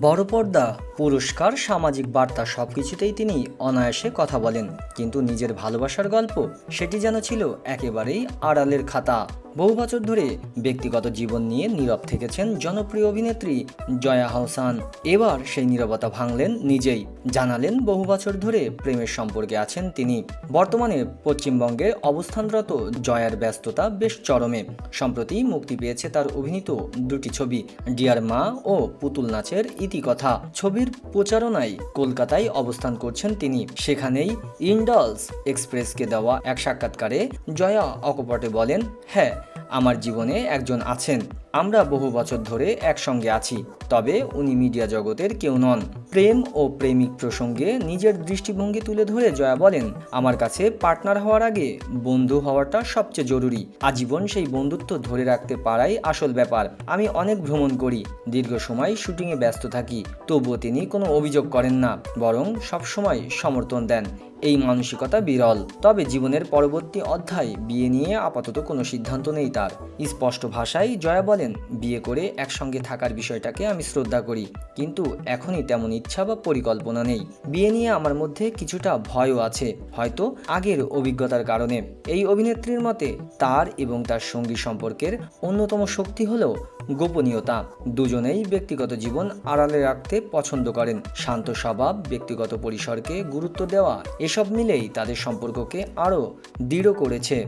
বড় পর্দা, পুরস্কার, সামাজিক বার্তা সব কিছুতেই তিনি অনায়াসে কথা বলেন। কিন্তু নিজের ভালোবাসার গল্প, সেটি যেন ছিল একেবারেই আড়ালের খাতা। বহু বছর ধরে ব্যক্তিগত জীবন নিয়ে নীরব থেকেছেন জনপ্রিয় অভিনেত্রী জয়া হাসান এবার সেই নীরবতা ভাঙলেন নিজেই, জানালেন বহু বছর ধরে প্রেমের সম্পর্কে আছেন তিনি। বর্তমানে পশ্চিমবঙ্গে অবস্থানরত জয়ার ব্যস্ততা বেশ চরমে। সম্প্রতি মুক্তি পেয়েছে তার অভিনীত দুটি ছবি, ডিয়ার মা ও পুতুল নাচের ইতিকথা। ছবির প্রচারণায় কলকাতায় অবস্থান করছেন তিনি। সেখানেই ইন্ডলস এক্সপ্রেসকে দেওয়া এক সাক্ষাৎকারে জয়া অকপটে বলেন হ্যাঁ আমার জীবনে একজন আছেন। আমরা বহু বছর ধরে একসঙ্গে আছি, তবে উনি মিডিয়া জগতের কেউ নন। প্রেম ও প্রেমিক প্রসঙ্গে নিজের দৃষ্টিভঙ্গি তুলে ধরে জয়া বলেন, আমার কাছে পার্টনার হওয়ার আগে বন্ধু হওয়াটা সবচেয়ে জরুরি। আজীবন সেই বন্ধুত্ব ধরে রাখতে পারাই আসল ব্যাপার। আমি অনেক ভ্রমণ করি, দীর্ঘ সময় শুটিংয়ে ব্যস্ত থাকি, তবুও তিনি কোনো অভিযোগ করেন না, বরং সবসময় সমর্থন দেন। এই মানসিকতা বিরল। তবে জীবনের পরবর্তী অধ্যায়, বিয়ে নিয়ে আপাতত কোনো সিদ্ধান্ত নেই তার। স্পষ্ট ভাষায় জয়া বলেন, বিয়ে করে একসঙ্গে থাকার বিষয়টাকে আমি শ্রদ্ধা করি, কিন্তু এখনই তেমন ইচ্ছা বা পরিকল্পনা নেই। বিয়ে নিয়ে আমার মধ্যে কিছুটা ভয়ও আছে, হয়তো আগের অভিজ্ঞতার কারণে। এই অভিনেত্রীর মতে, তার এবং তার সঙ্গী সম্পর্কের অন্যতম শক্তি হলো গোপনীয়তা। দুজনেই ব্যক্তিগত জীবন আড়ালে রাখতে পছন্দ করেন। শান্ত স্বভাব, ব্যক্তিগত পরিসরকে গুরুত্ব দেওয়া, এসব মিলেই তাদের সম্পর্ককে আরও দৃঢ় করেছে।